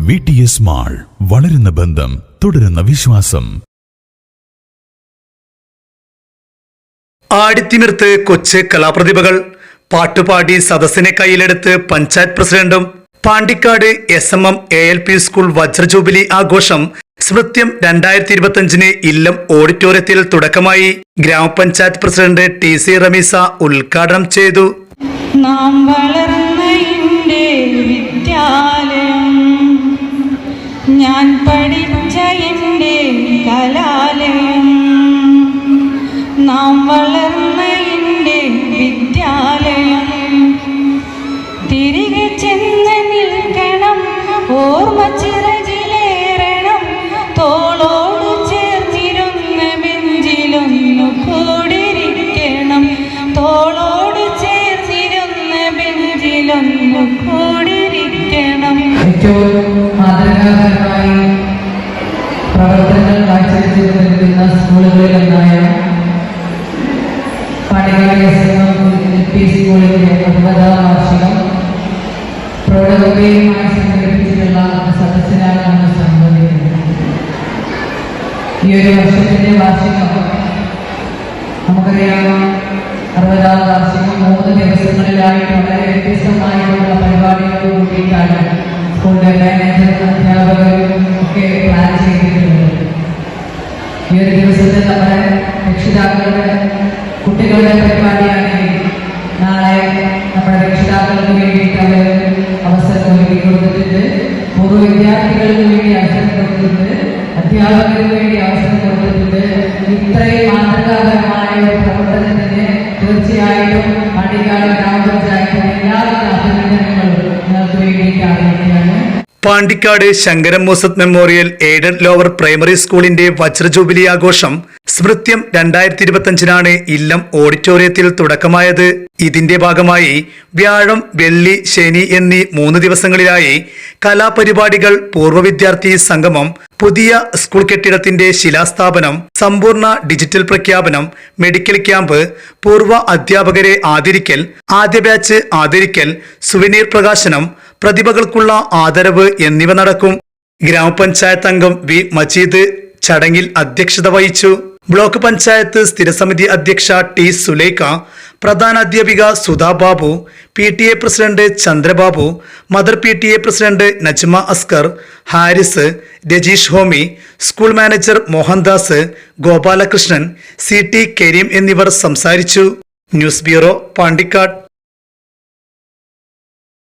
V T S mall വളരുന്ന ബന്ധം തുടരുന്ന വിശ്വാസം. ആടിത്തിമിർത്ത് കൊച്ച് കലാപ്രതിഭകൾ. പാട്ടുപാടി സദസ്സിനെ കയ്യിലെടുത്ത് പഞ്ചായത്ത് പ്രസിഡന്റും Pandikkad S M M A L P school വജ്രജൂബിലി ആഘോഷം സ്മൃത്യം രണ്ടായിരത്തി ഇരുപത്തിയഞ്ചിന് ഇല്ലം ഓഡിറ്റോറിയത്തിൽ തുടക്കമായി. ഗ്രാമപഞ്ചായത്ത് പ്രസിഡന്റ് ടി സി റമീസ ഉദ്ഘാടനം ചെയ്തു. നാം വളർന്ന വിദ്യാലയം ഞാൻ പഠിച്ച എന്റെ കലാലയം. നാം വളർന്ന എന്റെ വിദ്യാലയം. തിരികെ ചെന്ന് നിൽക്കണം ഓർമ്മ ഏറ്റവും മാതൃകാപരമായി പ്രവർത്തനങ്ങൾ കാഴ്ചവെച്ചുകൊണ്ടിരിക്കുന്ന സ്കൂളുകളിലൊന്നായ Pandikkad S M L P സ്കൂളിന്റെ സംബന്ധിക്കുന്നത്. ഈ ഒരു വാർഷികം നമുക്കറിയാം. അറുപതാം വാർഷികം മൂന്ന് ദിവസങ്ങളിലായിട്ട് വളരെ വ്യത്യസ്തമായിട്ടുള്ള രക്ഷിതാക്കളുടെ കുട്ടികളുടെ പരിപാടിയാണെങ്കിൽ നാളെ നമ്മുടെ രക്ഷിതാക്കൾക്ക് വേണ്ടിയിട്ട് അവർ അവസരം ഒരുക്കി കൊടുത്തിട്ടുണ്ട്. പൂർവ വിദ്യാർത്ഥികൾക്ക് വേണ്ടി അവസരം കൊടുത്തിട്ടുണ്ട്. അധ്യാപകർക്ക് വേണ്ടി അവസരം കൊടുത്തിട്ടുണ്ട്. Pandikkad Sankaram Moosath memorial aided lower primary സ്കൂളിന്റെ വജ്രജൂബിലി ആഘോഷം സ്മൃത്യം രണ്ടായിരത്തി ഇരുപത്തിയഞ്ചിനാണ് ഇല്ലം ഓഡിറ്റോറിയത്തിൽ തുടക്കമായത്. ഇതിന്റെ ഭാഗമായി വ്യാഴം വെള്ളി ശനി എന്നീ മൂന്ന് ദിവസങ്ങളിലായി കലാപരിപാടികൾ പൂർവ വിദ്യാർത്ഥി സംഗമം പുതിയ സ്കൂൾ കെട്ടിടത്തിന്റെ ശിലാസ്ഥാപനം സമ്പൂർണ ഡിജിറ്റൽ പ്രഖ്യാപനം മെഡിക്കൽ ക്യാമ്പ് പൂർവ അധ്യാപകരെ ആദരിക്കൽ ആദ്യ ബാച്ച് ആദരിക്കൽ സുവനീർ പ്രകാശനം പ്രതിഭകൾക്കുള്ള ആദരവ് എന്നിവ നടക്കും. ഗ്രാമപഞ്ചായത്ത് അംഗം വി. മജീദ് ചടങ്ങിൽ അധ്യക്ഷത വഹിച്ചു. ബ്ലോക്ക് പഞ്ചായത്ത് സ്ഥിരസമിതി അധ്യക്ഷ ടി. സുലേഖ പ്രധാന അധ്യാപിക Sudha Babu P. T. A president Chandrababu mother P. T. A president Najma Askar Haris Rajeesh Homi school manager Mohandas Gopalakrishnan C. T. Kareem എന്നിവർ സംസാരിച്ചു. News bureau Pandikkad.